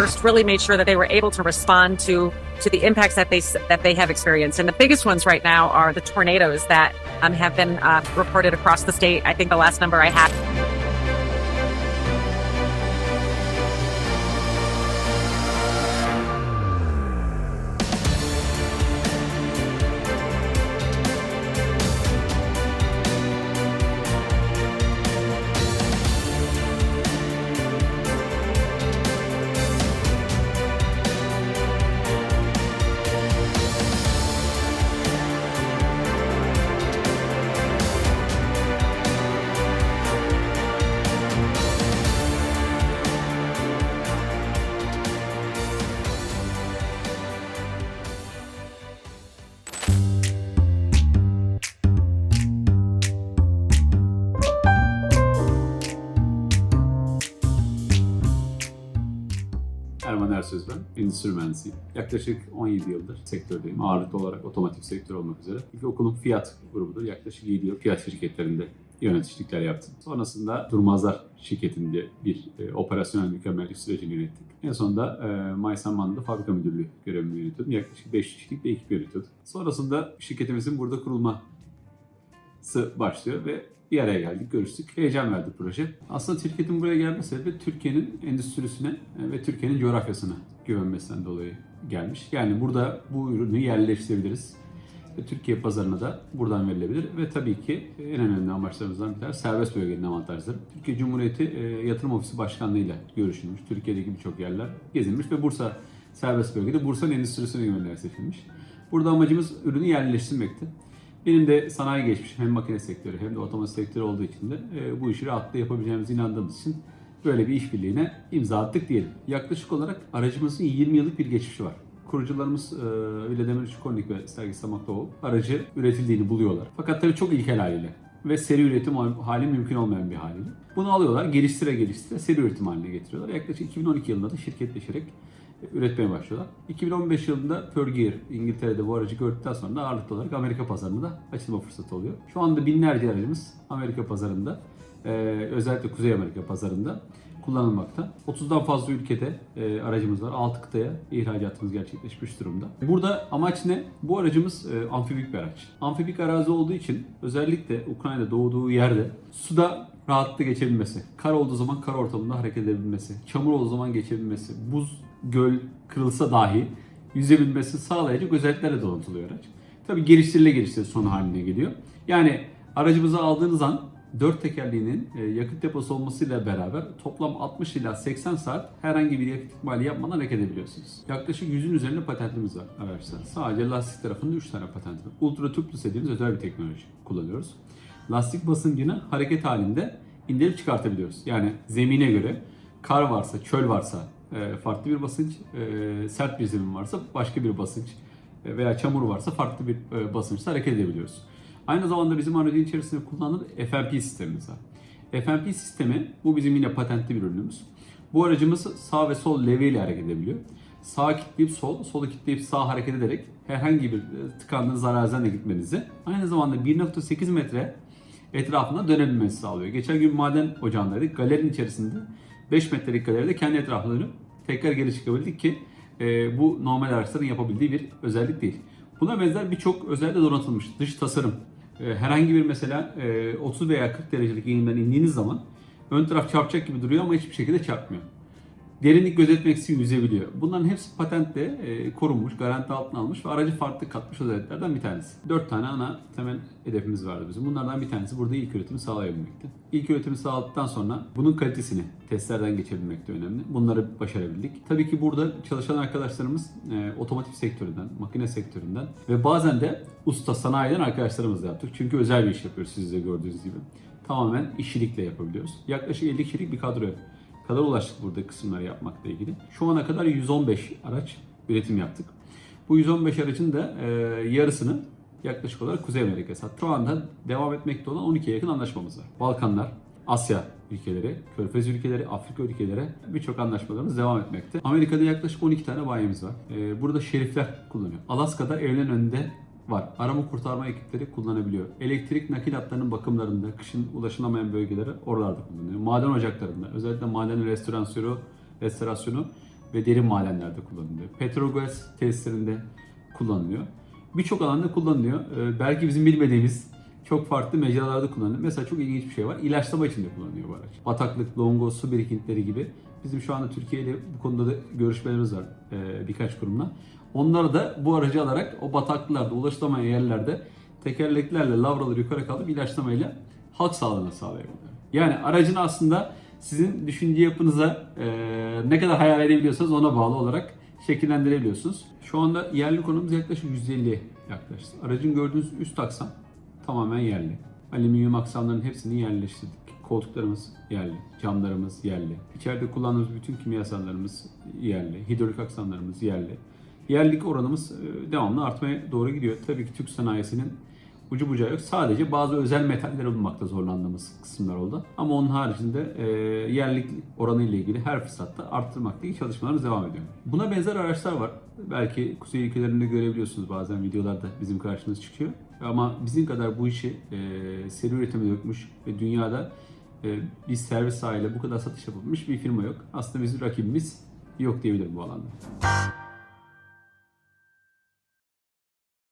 first really made sure that they were able to respond to to the impacts that they that they have experienced. And the biggest ones right now are the tornadoes that um, have been uh, reported across the state. I think the last number I had Erman Ersöz ben. Endüstri mühendisiyim. Yaklaşık 17 yıldır sektördeyim. Ağırlıklı olarak otomotiv sektörü olmak üzere. İlk okulum Fiat grubudur. Yaklaşık 7 yıl Fiat şirketlerinde yöneticilikler yaptım. Sonrasında Durmazlar şirketinde bir e, operasyonel mükemmellik sürecini yönettik. En sonunda e, Maysanman'da fabrika müdürlüğü görevimi yönetiyordum. Yaklaşık 5 kişilik bir ekip yönetiyordum. Sonrasında şirketimizin burada kurulma başlıyor ve bir araya geldik, görüştük. Heyecan verdi proje. Aslında şirketin buraya gelme sebebi Türkiye'nin endüstrisine e, ve Türkiye'nin coğrafyasına güvenmesinden dolayı gelmiş. Yani burada bu ürünü yerleştirebiliriz. Ve Türkiye pazarına da buradan verilebilir. Ve tabii ki en önemli amaçlarımızdan bir tanesi serbest bölgenin avantajları. Türkiye Cumhuriyeti e, Yatırım Ofisi Başkanlığı'yla görüşülmüş. Türkiye'deki birçok yerler gezilmiş ve Bursa serbest bölgede Bursa'nın endüstrisine güvenerek seçilmiş. Burada amacımız ürünü yerleştirmekti. Benim de sanayi geçmişim hem makine sektörü hem de otomotiv sektörü olduğu için de e, bu işi rahatlıkla yapabileceğimize inandığımız için böyle bir işbirliğine imza attık diyelim. Yaklaşık olarak aracımızın 20 yıllık bir geçmişi var. Kurucularımız e, Vladimir Şukornik ve Sergey Samaktov aracı üretildiğini buluyorlar. Fakat tabii çok ilkel haliyle ve seri üretim hali mümkün olmayan bir haliyle. Bunu alıyorlar, geliştire geliştire seri üretim haline getiriyorlar. Yaklaşık 2012 yılında da şirketleşerek üretmeye başlıyorlar. 2015 yılında Pergear İngiltere'de bu aracı gördükten sonra da ağırlıklı olarak Amerika pazarında da açılma fırsatı oluyor. Şu anda binlerce aracımız Amerika pazarında, e, özellikle Kuzey Amerika pazarında kullanılmakta. 30'dan fazla ülkede e, aracımız var. 6 kıtaya ihracatımız gerçekleşmiş durumda. Burada amaç ne? Bu aracımız e, amfibik bir araç. Amfibik arazi olduğu için özellikle Ukrayna'da doğduğu yerde suda rahatlıkla geçebilmesi, kar olduğu zaman kar ortamında hareket edebilmesi, çamur olduğu zaman geçebilmesi, buz, göl kırılsa dahi yüzebilmesi sağlayacak özelliklerle donatılıyor araç. Tabi geliştirile geliştirile son haline geliyor. Yani aracımızı aldığınız an dört tekerleğinin e, yakıt deposu olmasıyla beraber toplam 60 ila 80 saat herhangi bir yakıt ikmali yapmadan hareket edebiliyorsunuz. Yaklaşık 100'ün üzerinde patentimiz var araçta. Sadece lastik tarafında 3 tane patent var. Ultra tubeless dediğimiz özel bir teknoloji kullanıyoruz. Lastik basıncını hareket halinde indirip çıkartabiliyoruz. Yani zemine göre kar varsa, çöl varsa e, farklı bir basınç, e, sert bir zemin varsa başka bir basınç e, veya çamur varsa farklı bir basınçta hareket edebiliyoruz. Aynı zamanda bizim aracın içerisinde kullandığımız FMP sistemimiz var. FMP sistemi bu bizim yine patentli bir ürünümüz. Bu aracımız sağ ve sol levye ile hareket edebiliyor. Sağ kilitleyip sol, solu kilitleyip sağ hareket ederek herhangi bir tıkandığınız araziden de gitmenizi, aynı zamanda 1.8 metre etrafında dönebilmesi sağlıyor. Geçen gün maden ocağındaydık. Galerinin içerisinde 5 metrelik galeride kendi etrafına dönüp tekrar geri çıkabildik ki e, bu normal araçların yapabildiği bir özellik değil. Buna benzer birçok özellikle donatılmış. Dış tasarım. E, herhangi bir mesela e, 30 veya 40 derecelik eğimden indiğiniz zaman ön taraf çarpacak gibi duruyor ama hiçbir şekilde çarpmıyor derinlik gözetmeksizin yüzebiliyor. Bunların hepsi patentle e, korunmuş, garanti altına almış ve aracı farklı katmış özelliklerden bir tanesi. Dört tane ana temel hedefimiz vardı bizim. Bunlardan bir tanesi burada ilk üretimi sağlayabilmekti. İlk üretimi sağladıktan sonra bunun kalitesini testlerden geçebilmek de önemli. Bunları başarabildik. Tabii ki burada çalışan arkadaşlarımız e, otomotiv sektöründen, makine sektöründen ve bazen de usta sanayiden arkadaşlarımızla yaptık. Çünkü özel bir iş yapıyoruz siz de gördüğünüz gibi. Tamamen işçilikle yapabiliyoruz. Yaklaşık 50 kişilik bir kadro kadar ulaştık burada kısımları yapmakla ilgili. Şu ana kadar 115 araç üretim yaptık. Bu 115 aracın da e, yarısını yaklaşık olarak Kuzey Amerika sattı. Şu anda devam etmekte olan 12'ye yakın anlaşmamız var. Balkanlar, Asya ülkeleri, Körfez ülkeleri, Afrika ülkeleri birçok anlaşmalarımız devam etmekte. Amerika'da yaklaşık 12 tane bayimiz var. E, burada şerifler kullanıyor. Alaska'da evlerin önünde var. Arama kurtarma ekipleri kullanabiliyor. Elektrik nakil hatlarının bakımlarında, kışın ulaşılamayan bölgelere oralarda kullanılıyor. Maden ocaklarında, özellikle maden restorasyonu, restorasyonu ve derin madenlerde kullanılıyor. Petrogaz tesislerinde kullanılıyor. Birçok alanda kullanılıyor. Ee, belki bizim bilmediğimiz çok farklı mecralarda kullanılıyor. Mesela çok ilginç bir şey var. İlaçlama için de kullanılıyor bu araç. Bataklık, longo, su birikintileri gibi. Bizim şu anda Türkiye ile bu konuda da görüşmelerimiz var e, birkaç kurumla. Onları da bu aracı alarak o bataklıklarda, ulaşılamayan yerlerde tekerleklerle lavraları yukarı kaldırıp ilaçlamayla halk sağlığına sağlayabiliyor. Yani aracın aslında sizin düşünce yapınıza e, ne kadar hayal edebiliyorsanız ona bağlı olarak şekillendirebiliyorsunuz. Şu anda yerli konumuz yaklaşık 150'ye yaklaştı. Aracın gördüğünüz üst aksam tamamen yerli. Alüminyum aksamların hepsini yerleştirdik. Koltuklarımız yerli, camlarımız yerli. İçeride kullandığımız bütün kimyasallarımız yerli, hidrolik aksamlarımız yerli. Yerlilik oranımız e, devamlı artmaya doğru gidiyor. Tabii ki Türk sanayisinin ucu bucağı yok. Sadece bazı özel metaller bulmakta zorlandığımız kısımlar oldu. Ama onun haricinde e, yerlilik oranı ile ilgili her fırsatta arttırmakla ilgili çalışmalarımız devam ediyor. Buna benzer araçlar var. Belki kuzey ülkelerinde görebiliyorsunuz bazen videolarda bizim karşımıza çıkıyor. Ama bizim kadar bu işi e, seri üretime dökmüş ve dünyada e, bir servis sahiyle bu kadar satış yapılmış bir firma yok. Aslında bizim rakibimiz yok diyebilirim bu alanda.